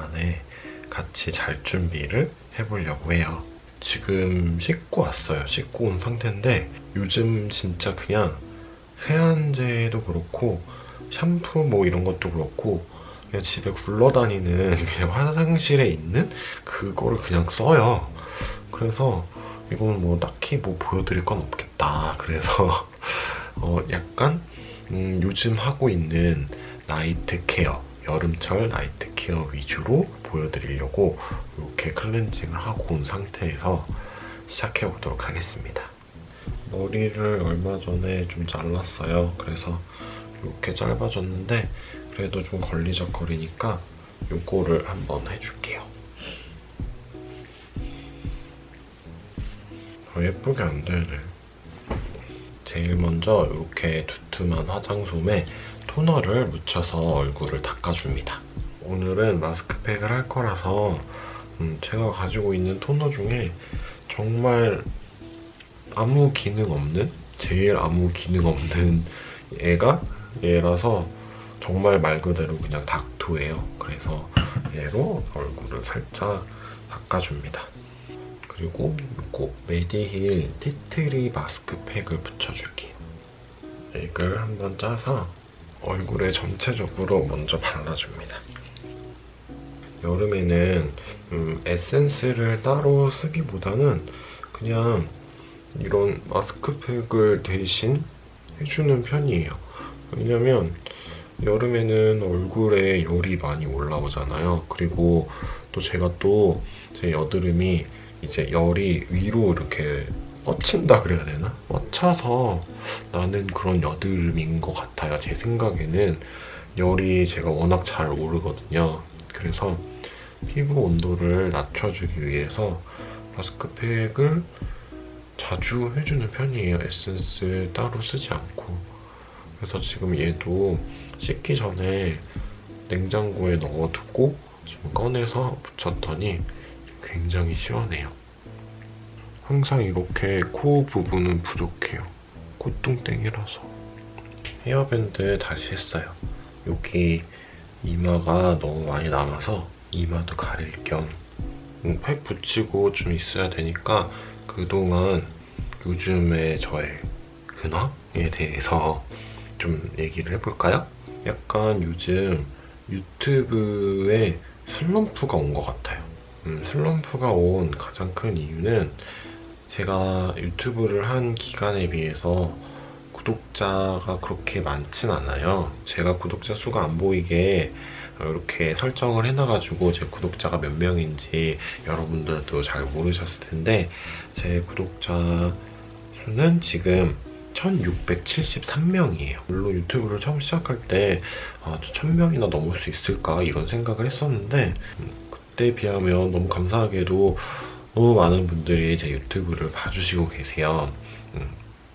오랜만에 같이 잘 준비를 해보려고 해요. 지금 씻고 왔어요. 씻고 온 상태인데 요즘 진짜 그냥 세안제도 그렇고 샴푸 뭐 이런 것도 그렇고 그냥 집에 굴러다니는 그냥 화장실에 있는 그거를 그냥 써요. 그래서 이건 뭐 딱히 뭐 보여드릴 건 없겠다. 그래서 어 약간 음, 요즘 하고 있는 나이트 케어, 여름철 나이트 케어 위주로 보여드리려고 이렇게 클렌징을 하고 온 상태에서 시작해 보도록 하겠습니다. 머리를 얼마 전에 좀 잘랐어요. 그래서 이렇게 짧아졌는데 그래도 좀 걸리적거리니까 요거를 한번 해줄게요. 더 예쁘게 안 되네. 제일 먼저 이렇게 두툼한 화장솜에 토너를 묻혀서 얼굴을 닦아줍니다. 오늘은 마스크팩을 할 거라서 음, 제가 가지고 있는 토너 중에 정말 아무 기능 없는 제일 아무 기능 없는 얘가 얘라서 정말 말 그대로 그냥 닥토예요. 그래서 얘로 얼굴을 살짝 닦아줍니다. 그리고 이거 메디힐 티트리 마스크팩을 붙여줄게요. 이걸 한번 짜서 얼굴에 전체적으로 먼저 발라줍니다. 여름에는 음, 에센스를 따로 쓰기보다는 그냥 이런 마스크팩을 대신 해주는 편이에요. 왜냐면 여름에는 얼굴에 열이 많이 올라오잖아요. 그리고 또 제가 또 제 여드름이 이제 열이 위로 이렇게 뻗친다 그래야 되나? 뻗쳐서 나는 그런 여드름인 것 같아요. 제 생각에는 열이 제가 워낙 잘 오르거든요. 그래서 피부 온도를 낮춰주기 위해서 마스크팩을 자주 해주는 편이에요. 에센스 따로 쓰지 않고. 그래서 지금 얘도 씻기 전에 냉장고에 넣어두고 지금 꺼내서 붙였더니 굉장히 시원해요. 항상 이렇게 코 부분은 부족해요. 콧등땡이라서. 헤어밴드 다시 했어요. 여기 이마가 너무 많이 남아서 이마도 가릴 겸 음, 팩 붙이고 좀 있어야 되니까 그동안 요즘의 저의 근황에 대해서 좀 얘기를 해볼까요? 약간 요즘 유튜브에 슬럼프가 온 것 같아요. 음, 슬럼프가 온 가장 큰 이유는 제가 유튜브를 한 기간에 비해서 구독자가 그렇게 많진 않아요. 제가 구독자 수가 안 보이게 이렇게 설정을 해놔가지고 제 구독자가 몇 명인지 여러분들도 잘 모르셨을 텐데 제 구독자 수는 지금 1673명이에요. 물론 유튜브를 처음 시작할 때 아, 1000명이나 넘을 수 있을까 이런 생각을 했었는데 음, 그때 비하면 너무 감사하게도 너무 많은 분들이 제 유튜브를 봐주시고 계세요. 음,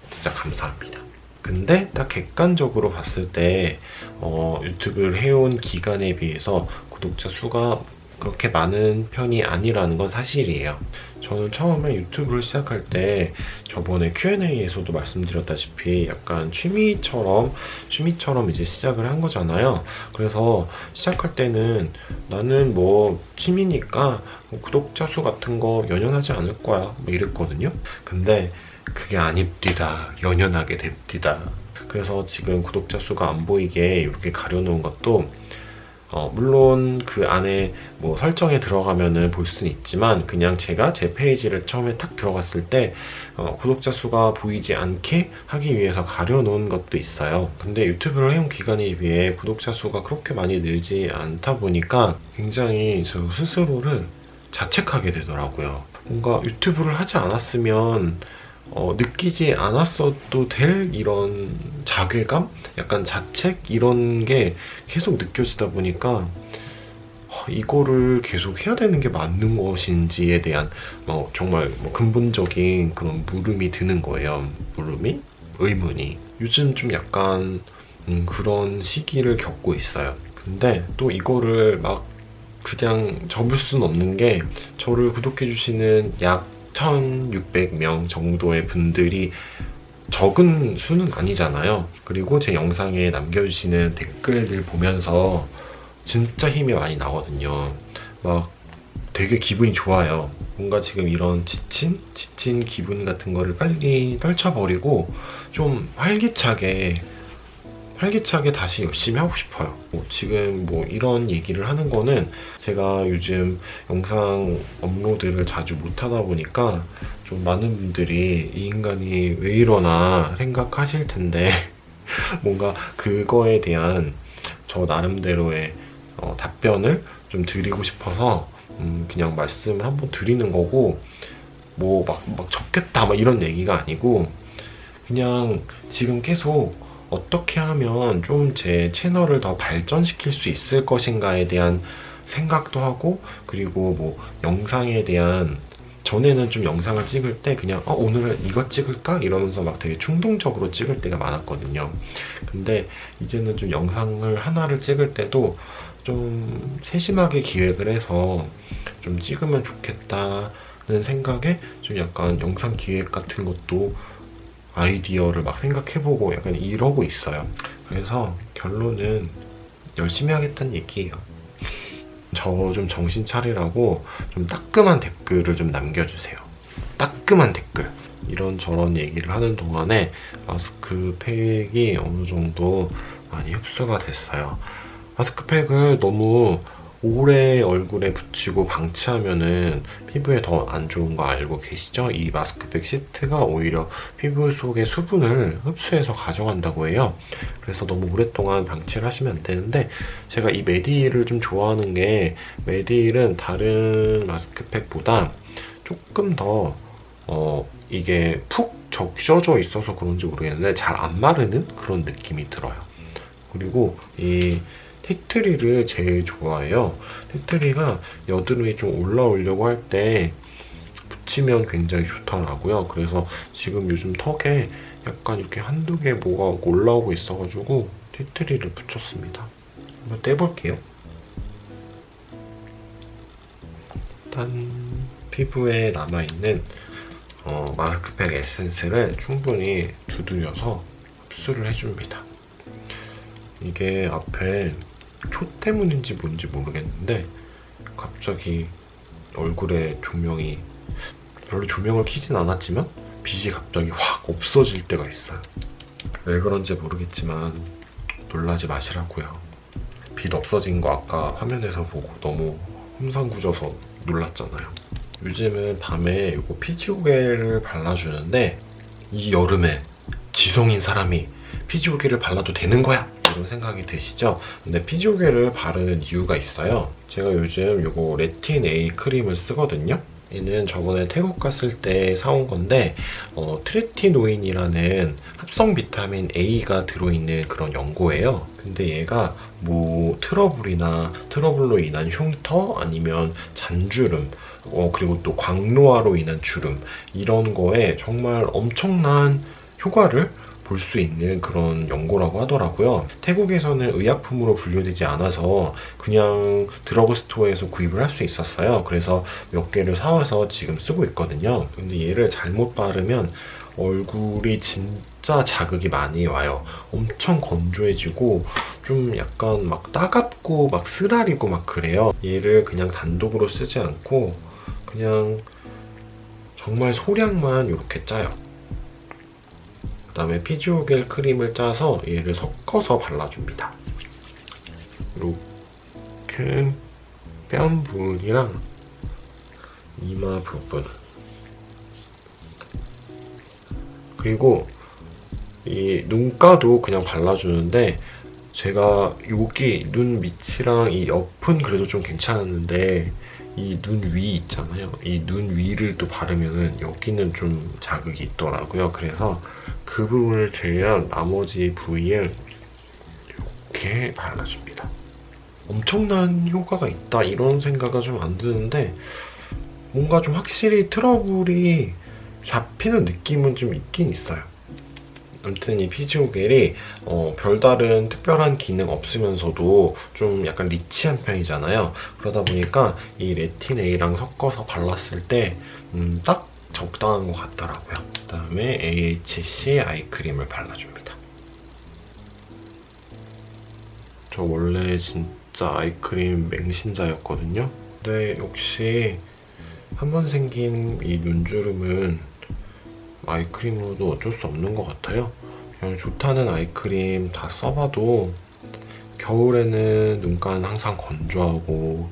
진짜 감사합니다. 근데 딱 객관적으로 봤을 때 어, 유튜브를 해온 기간에 비해서 구독자 수가 그렇게 많은 편이 아니라는 건 사실이에요. 저는 처음에 유튜브를 시작할 때 저번에 Q&A에서도 말씀드렸다시피 약간 취미처럼 취미처럼 이제 시작을 한 거잖아요. 그래서 시작할 때는 나는 뭐 취미니까 뭐 구독자 수 같은 거 연연하지 않을 거야 뭐 이랬거든요. 근데 그게 아닙디다. 연연하게 됩디다. 그래서 지금 구독자 수가 안 보이게 이렇게 가려놓은 것도 어, 물론 그 안에 뭐 설정에 들어가면은 볼 수는 있지만 그냥 제가 제 페이지를 처음에 탁 들어갔을 때 어, 구독자 수가 보이지 않게 하기 위해서 가려놓은 것도 있어요. 근데 유튜브를 해온 기간에 비해 구독자 수가 그렇게 많이 늘지 않다 보니까 굉장히 저 스스로를 자책하게 되더라고요. 뭔가 유튜브를 하지 않았으면 어, 느끼지 않았어도 될 이런 자괴감? 약간 자책? 이런 게 계속 느껴지다 보니까 어, 이거를 계속 해야 되는 게 맞는 것인지에 대한 뭐 정말 뭐 근본적인 그런 물음이 드는 거예요. 물음이? 의문이. 요즘 좀 약간 음, 그런 시기를 겪고 있어요. 근데 또 이거를 막 그냥 접을 수는 없는 게 저를 구독해 주시는 약 1,600명 정도의 분들이 적은 수는 아니잖아요. 그리고 제 영상에 남겨주시는 댓글들 보면서 진짜 힘이 많이 나거든요. 막 되게 기분이 좋아요. 뭔가 지금 이런 지친? 지친 기분 같은 거를 빨리 떨쳐버리고 좀 활기차게 활기차게 다시 열심히 하고 싶어요. 뭐 지금 뭐 이런 얘기를 하는 거는 제가 요즘 영상 업로드를 자주 못 하다 보니까 좀 많은 분들이 이 인간이 왜 이러나 생각하실 텐데 뭔가 그거에 대한 저 나름대로의 어, 답변을 좀 드리고 싶어서 음, 그냥 말씀을 한번 드리는 거고 뭐 막 막 적겠다 막 이런 얘기가 아니고 그냥 지금 계속 어떻게 하면 좀 제 채널을 더 발전시킬 수 있을 것인가에 대한 생각도 하고 그리고 뭐 영상에 대한 전에는 좀 영상을 찍을 때 그냥 어, 오늘은 이거 찍을까 이러면서 막 되게 충동적으로 찍을 때가 많았거든요. 근데 이제는 좀 영상을 하나를 찍을 때도 좀 세심하게 기획을 해서 좀 찍으면 좋겠다는 생각에 좀 약간 영상 기획 같은 것도 아이디어를 막 생각해보고 약간 이러고 있어요. 그래서 결론은 열심히 하겠다는 얘기예요. 저 좀 정신 차리라고 좀 따끔한 댓글을 좀 남겨주세요. 따끔한 댓글. 이런 저런 얘기를 하는 동안에 마스크팩이 어느 정도 많이 흡수가 됐어요. 마스크팩을 너무 오래 얼굴에 붙이고 방치하면은 피부에 더 안 좋은 거 알고 계시죠? 이 마스크팩 시트가 오히려 피부 속의 수분을 흡수해서 가져간다고 해요. 그래서 너무 오랫동안 방치를 하시면 안 되는데 제가 이 메디힐을 좀 좋아하는 게 메디힐은 다른 마스크팩보다 조금 더 어, 이게 푹 적셔져 있어서 그런지 모르겠는데 잘 안 마르는 그런 느낌이 들어요. 그리고 이 티트리를 제일 좋아해요. 티트리가 여드름이 좀 올라오려고 할 때 붙이면 굉장히 좋더라고요. 그래서 지금 요즘 턱에 약간 이렇게 한두 개 뭐가 올라오고 있어가지고 티트리를 붙였습니다. 한번 떼볼게요. 일단 피부에 남아있는 어, 마스크팩 에센스를 충분히 두드려서 흡수를 해줍니다. 이게 앞에 초 때문인지 뭔지 모르겠는데 갑자기 얼굴에 조명이 별로 조명을 켜진 않았지만 빛이 갑자기 확 없어질 때가 있어요. 왜 그런지 모르겠지만 놀라지 마시라고요. 빛 없어진 거 아까 화면에서 보고 너무 험상궂어서 놀랐잖아요. 요즘은 밤에 이거 피지오겔을 발라주는데 이 여름에 지성인 사람이 피지오겔을 발라도 되는 거야? 이런 생각이 드시죠? 근데 피지오겔을 바르는 이유가 있어요. 제가 요즘 이거 레틴 A 크림을 쓰거든요. 얘는 저번에 태국 갔을 때 사온 건데 어, 트레티노인이라는 합성 비타민 A가 들어있는 그런 연고예요. 근데 얘가 뭐 트러블이나 트러블로 인한 흉터 아니면 잔주름 어, 그리고 또 광노화로 인한 주름 이런 거에 정말 엄청난 효과를 볼 수 있는 그런 연고라고 하더라고요. 태국에서는 의약품으로 분류되지 않아서 그냥 드러그 스토어에서 구입을 할 수 있었어요. 그래서 몇 개를 사와서 지금 쓰고 있거든요. 근데 얘를 잘못 바르면 얼굴이 진짜 자극이 많이 와요. 엄청 건조해지고 좀 약간 막 따갑고 막 쓰라리고 막 그래요. 얘를 그냥 단독으로 쓰지 않고 그냥 정말 소량만 이렇게 짜요. 그 다음에 피지오겔 크림을 짜서 얘를 섞어서 발라줍니다. 이렇게 뺨 부분이랑 이마 부분 그리고 이 눈가도 그냥 발라주는데 제가 여기 눈 밑이랑 이 옆은 그래도 좀 괜찮았는데 이 눈 위 있잖아요. 이 눈 위를 또 바르면은 여기는 좀 자극이 있더라고요. 그래서 그 부분을 제외한 나머지 부위에 이렇게 발라줍니다. 엄청난 효과가 있다 이런 생각은 좀 안 드는데 뭔가 좀 확실히 트러블이 잡히는 느낌은 좀 있긴 있어요. 아무튼 이 피지오 겔이 어, 별다른 특별한 기능 없으면서도 좀 약간 리치한 편이잖아요. 그러다 보니까 이 레틴 A랑 섞어서 발랐을 때 음, 딱 적당한 것 같더라고요. 그 다음에 AHC 아이크림을 발라줍니다. 저 원래 진짜 아이크림 맹신자였거든요. 근데 역시 한 번 생긴 이 눈주름은 아이크림으로도 어쩔 수 없는 것 같아요. 그냥 좋다는 아이크림 다 써봐도 겨울에는 눈가는 항상 건조하고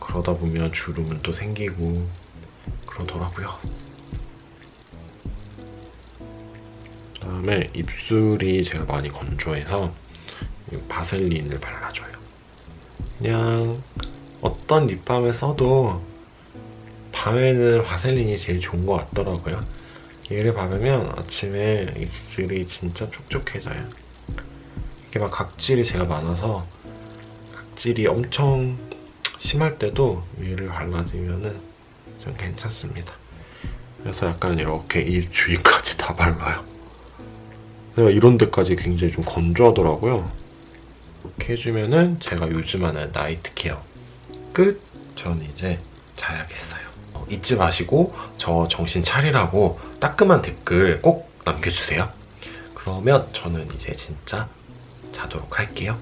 그러다 보면 주름은 또 생기고 그러더라고요. 그 다음에 입술이 제가 많이 건조해서 이 바셀린을 발라줘요. 그냥 어떤 립밤을 써도 밤에는 바셀린이 제일 좋은 것 같더라고요. 얘를 바르면 아침에 입술이 진짜 촉촉해져요. 이게 막 각질이 제가 많아서 각질이 엄청 심할 때도 얘를 발라주면은 좀 괜찮습니다. 그래서 약간 이렇게 입 주위까지 다 발라요. 내가 이런 데까지 굉장히 좀 건조하더라고요. 이렇게 해주면은 제가 요즘 하는 나이트 케어 끝! 전 이제 자야겠어요. 어, 잊지 마시고 저 정신 차리라고 따끔한 댓글 꼭 남겨주세요. 그러면 저는 이제 진짜 자도록 할게요.